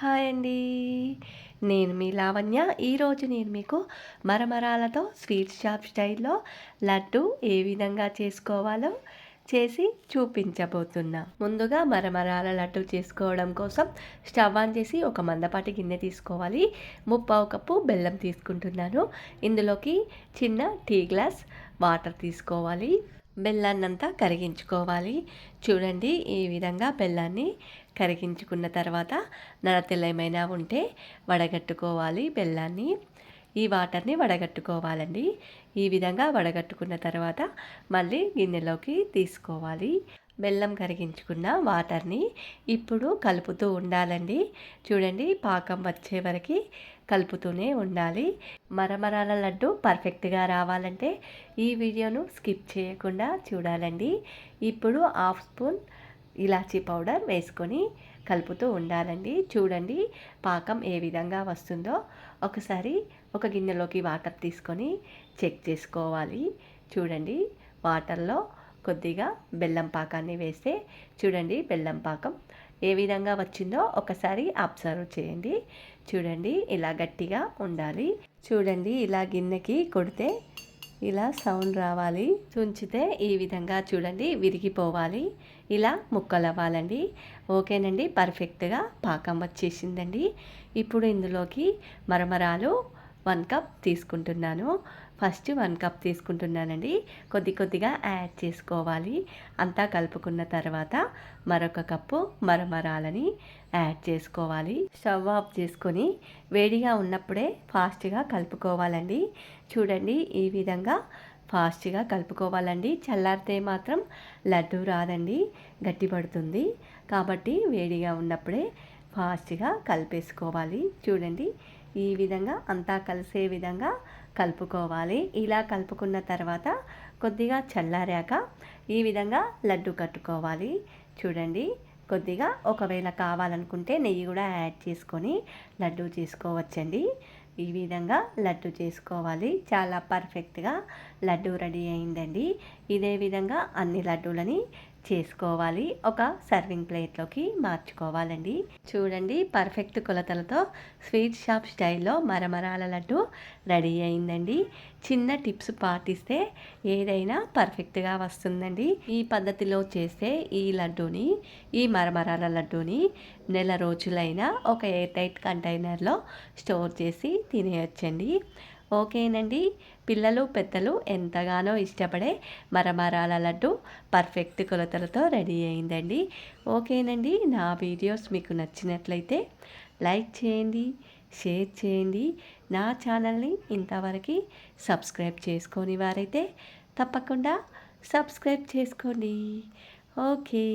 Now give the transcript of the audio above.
Hi అండి. నేను మీ లావణ్య. ఈరోజు నేను మీకు మరమరాలతో స్వీట్ షాప్ స్టైల్లో లడ్డు ఏ విధంగా చేసుకోవాలో చేసి చూపించబోతున్నా. ముందుగా మరమరాల లడ్డు చేసుకోవడం కోసం స్టవ్ ఆన్ చేసి ఒక మందపాటి గిన్నె తీసుకోవాలి. ముప్పావు కప్పు బెల్లం తీసుకుంటున్నాను. ఇందులోకి చిన్న టీ గ్లాస్ వాటర్ తీసుకోవాలి. బెల్లాన్నంతా కరిగించుకోవాలి. చూడండి ఈ విధంగా బెల్లాన్ని కరిగించుకున్న తర్వాత నరతెల్లమైనా ఉంటే వడగట్టుకోవాలి బెల్లాన్ని. ఈ వాటర్ని వడగట్టుకోవాలండి. ఈ విధంగా వడగట్టుకున్న తర్వాత మళ్ళీ గిన్నెలోకి తీసుకోవాలి. బెల్లం కరిగించుకున్న వాటర్ని ఇప్పుడు కలుపుతూ ఉండాలండి. చూడండి పాకం వచ్చే వరకు కలుపుతూనే ఉండాలి. మరమరాల లడ్డు పర్ఫెక్ట్గా రావాలంటే ఈ వీడియోను స్కిప్ చేయకుండా చూడాలండి. ఇప్పుడు హాఫ్ స్పూన్ ఇలాచీ పౌడర్ వేసుకొని కలుపుతూ ఉండాలండి. చూడండి పాకం ఏ విధంగా వస్తుందో. ఒకసారి ఒక గిన్నెలోకి వాటర్ తీసుకొని చెక్ చేసుకోవాలి. చూడండి వాటర్లో కొద్దిగా బెల్లం పాకాన్ని వేస్తే చూడండి బెల్లం పాకం ఏ విధంగా వచ్చిందో ఒకసారి అబ్జర్వ్ చేయండి. చూడండి ఇలా గట్టిగా ఉండాలి. చూడండి ఇలా గిన్నెకి కొడితే ఇలా సౌండ్ రావాలి. తుంచితే ఈ విధంగా చూడండి విరిగిపోవాలి. ఇలా ముక్కలు అవ్వాలండి ఓకేనండి పర్ఫెక్ట్గా పాకం వచ్చేసిందండి. ఇప్పుడు ఇందులోకి మరమరాలు వన్ కప్ తీసుకుంటున్నాను. ఫస్ట్ వన్ కప్ తీసుకుంటున్నానండి. కొద్ది కొద్దిగా యాడ్ చేసుకోవాలి. అంతా కలుపుకున్న తర్వాత మరొక కప్పు మరమరాలని యాడ్ చేసుకోవాలి. స్టవ్ ఆఫ్ చేసుకొని వేడిగా ఉన్నప్పుడే ఫాస్ట్గా కలుపుకోవాలండి. చూడండి ఈ విధంగా ఫాస్ట్గా కలుపుకోవాలండి. చల్లారితే మాత్రం లడ్డు రాదండి గట్టిపడుతుంది. కాబట్టి వేడిగా ఉన్నప్పుడే ఫాస్ట్గా కలిపేసుకోవాలి. చూడండి ఈ విధంగా అంతా కలిసే విధంగా కలుపుకోవాలి. ఇలా కలుపుకున్న తర్వాత కొద్దిగా చల్లారాక ఈ విధంగా లడ్డు కట్టుకోవాలి. చూడండి కొద్దిగా ఒకవేళ కావాలనుకుంటే నెయ్యి కూడా యాడ్ చేసుకొని లడ్డు చేసుకోవచ్చండి. ఈ విధంగా లడ్డు చేసుకోవాలి. చాలా పర్ఫెక్ట్గా లడ్డు రెడీ అయిందండి. ఇదే విధంగా అన్ని లడ్డూలని చేసుకోవాలి. ఒక సర్వింగ్ ప్లేట్లోకి మార్చుకోవాలండి. చూడండి పర్ఫెక్ట్ కొలతలతో స్వీట్ షాప్ స్టైల్లో మరమరాల లడ్డు రెడీ అయిందండి. చిన్న టిప్స్ పాటిస్తే ఏదైనా పర్ఫెక్ట్గా వస్తుందండి. ఈ పద్ధతిలో చేస్తే ఈ లడ్డూని ఈ మరమరాల లడ్డూని నెల రోజులైనా ఒక ఎయిర్ టైట్ కంటైనర్లో స్టోర్ చేసి తినేయచ్చండి. ఓకేనండి పిల్లలు పెద్దలు ఎంతగానో ఇష్టపడే మరమరాల లడ్డు పర్ఫెక్ట్ కొలతలతో రెడీ అయిందండి. ఓకేనండి నా వీడియోస్ మీకు నచ్చినట్లయితే లైక్ చేయండి షేర్ చేయండి. నా ఛానల్ని ఇంతవరకు సబ్స్క్రైబ్ చేసుకొని వారైతే తప్పకుండా సబ్స్క్రైబ్ చేసుకోండి. ఓకే.